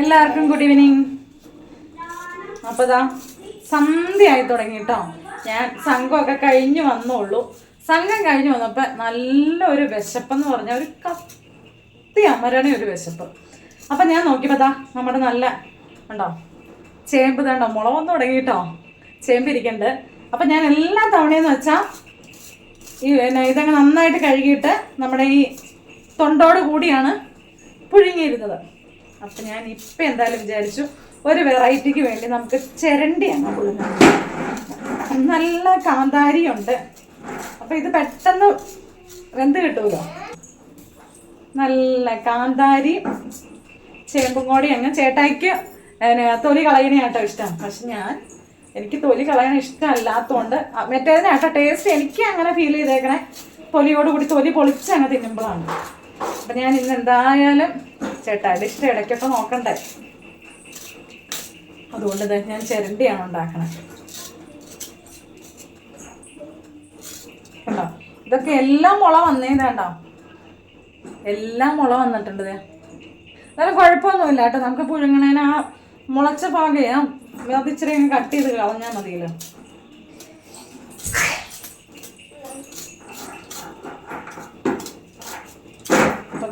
എല്ലാവർക്കും good evening അപ്പോൾ ഇതാ സന്ധ്യയായി തുടങ്ങി കേട്ടോ ഞാൻ സംഘമൊക്കെ കഴിഞ്ഞു വന്നോളൂ. സംഘം കഴിഞ്ഞു വന്നപ്പോൾ നല്ലൊരു വിശപ്പെന്ന് പറഞ്ഞാൽ ഒരു കത്തി അമരണ ഒരു വിശപ്പ്. അപ്പം ഞാൻ നോക്കിയപ്പോൾ ദാ നമ്മുടെ നല്ല ഉണ്ടോ? ചേമ്പ് തണ്ടോ മുളക് തുടങ്ങി കേട്ടോ ചേമ്പ് ഇരിക്കണ്ട്. അപ്പം ഞാൻ എല്ലാ തവണയെന്ന് വെച്ചാൽ ഈ പിന്നെ ഇതങ്ങ് നന്നായിട്ട് കഴുകിയിട്ട് നമ്മുടെ ഈ തൊണ്ടോട് കൂടിയാണ് പുഴുങ്ങിയിരുന്നത്. അപ്പം ഞാൻ ഇപ്പം എന്തായാലും വിചാരിച്ചു ഒരു വെറൈറ്റിക്ക് വേണ്ടി നമുക്ക് ചിരണ്ടിയാണ് പുഴുങ്ങുന്നത് നല്ല കാന്താരിയുണ്ട്. അപ്പം ഇത് പെട്ടെന്ന് വെന്ത് കിട്ടുമല്ലോ നല്ല കാന്താരി ചേമ്പും കൂടി അങ്ങ് ചേട്ടായിക്ക് തൊലി കളയണയാട്ടോ ഇഷ്ടം. പക്ഷെ ഞാൻ എനിക്ക് തൊലി കളയണ ഇഷ്ടമല്ലാത്തതുകൊണ്ട് മറ്റേതിനാട്ടോ ടേസ്റ്റ് എനിക്ക് അങ്ങനെ ഫീൽ ചെയ്തേക്കണേ. തൊലിയോട് കൂടി തൊലി പൊളിച്ച് അങ്ങ് തിന്നുമ്പോഴാണ്. അപ്പം ഞാൻ ഇന്ന് എന്തായാലും ചേട്ടായുടെ ഇഷ്ടം ഇടയ്ക്കൊക്കെ നോക്കണ്ടേ? അതുകൊണ്ട് ഇത് ഞാൻ ചിരണ്ടിയാണ് ഉണ്ടാക്കണേ. കണ്ടോ? ഇതൊക്കെ എല്ലാം മുള വന്നേതാണ്ടോ എല്ലാം മുള വന്നിട്ടുണ്ട് എന്നാലും കുഴപ്പമൊന്നുമില്ല കേട്ടോ. നമുക്ക് പുഴുങ്ങണേന് ആ മുളച്ച പാകയാ അതിച്ചിരി ഇച്ചിരി കട്ട് ചെയ്ത് കളഞ്ഞാൽ മതിയല്ലോ.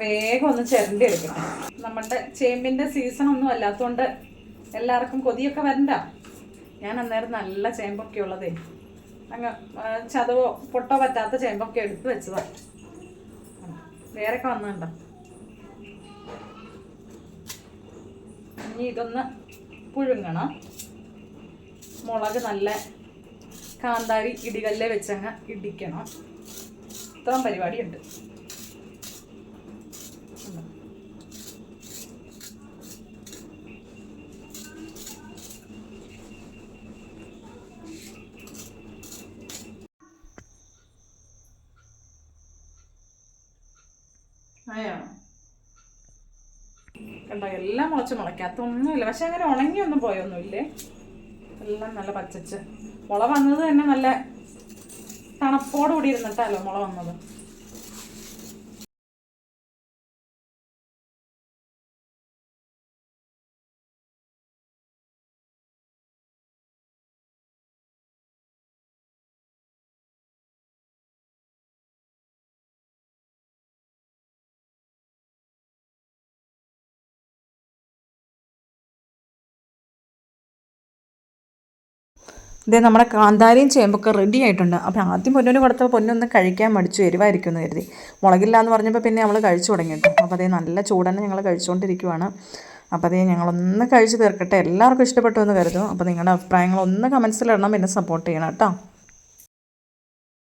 വേഗം ഒന്ന് ചിരണ്ടി എടുക്കണം നമ്മുടെ ചേമ്പിന്റെ സീസൺ ഒന്നും അല്ലാത്തതുകൊണ്ട് എല്ലാവർക്കും കൊതിയൊക്കെ വരണ്ട. ഞാൻ അന്നേരം നല്ല ചേമ്പൊക്കെ ഉള്ളതേ. അങ്ങ് ചതവോ പൊട്ടോ പറ്റാത്ത ചേമ്പൊക്കെ എടുത്ത് വെച്ചതാ. ഒക്കെ വന്നുണ്ടോ ഇനി ഇതൊന്ന് പുഴുങ്ങണം. മുളക് നല്ല കാന്താരി ഇടികല്ലേ വെച്ചങ്ങ് ഇടിക്കണം. ഇത്രയും പരിപാടിയുണ്ട്. കണ്ടോ എല്ലാം മുളച്ച് മുളയ്ക്കാത്തൊന്നുമില്ല പക്ഷെ അങ്ങനെ ഉണങ്ങി ഒന്നും പോയൊന്നുമില്ലേ? എല്ലാം നല്ല പച്ചച്ച്. മുള വന്നത് തന്നെ നല്ല തണുപ്പോടുകൂടി ഇരുന്നിട്ടല്ലോ മുള വന്നത്? ഇതേ നമ്മുടെ കാന്താരിയും ചേമ്പൊക്കെ റെഡി ആയിട്ടുണ്ട്. അപ്പോൾ ആദ്യം പൊന്നിന് കൊടുത്തപ്പോൾ പൊന്നൊന്ന് കഴിക്കാൻ മടിച്ചു എരിവായിരിക്കും എന്ന് കരുതി. മുളകില്ല എന്ന് പറഞ്ഞപ്പോൾ പിന്നെ നമ്മൾ കഴിച്ചു തുടങ്ങി കേട്ടോ അപ്പോൾ അതേ നല്ല ചൂടന്നെ ഞങ്ങൾ കഴിച്ചുകൊണ്ടിരിക്കുവാണ് അപ്പോൾ അതേ ഞങ്ങളൊന്ന് കഴിച്ച് തീർക്കട്ടെ. എല്ലാവർക്കും ഇഷ്ടപ്പെട്ടു എന്ന് കരുതും അപ്പോൾ നിങ്ങളുടെ അഭിപ്രായങ്ങൾ ഒന്ന് കമൻസിലിടണം പിന്നെ സപ്പോർട്ട് ചെയ്യണം കേട്ടോ.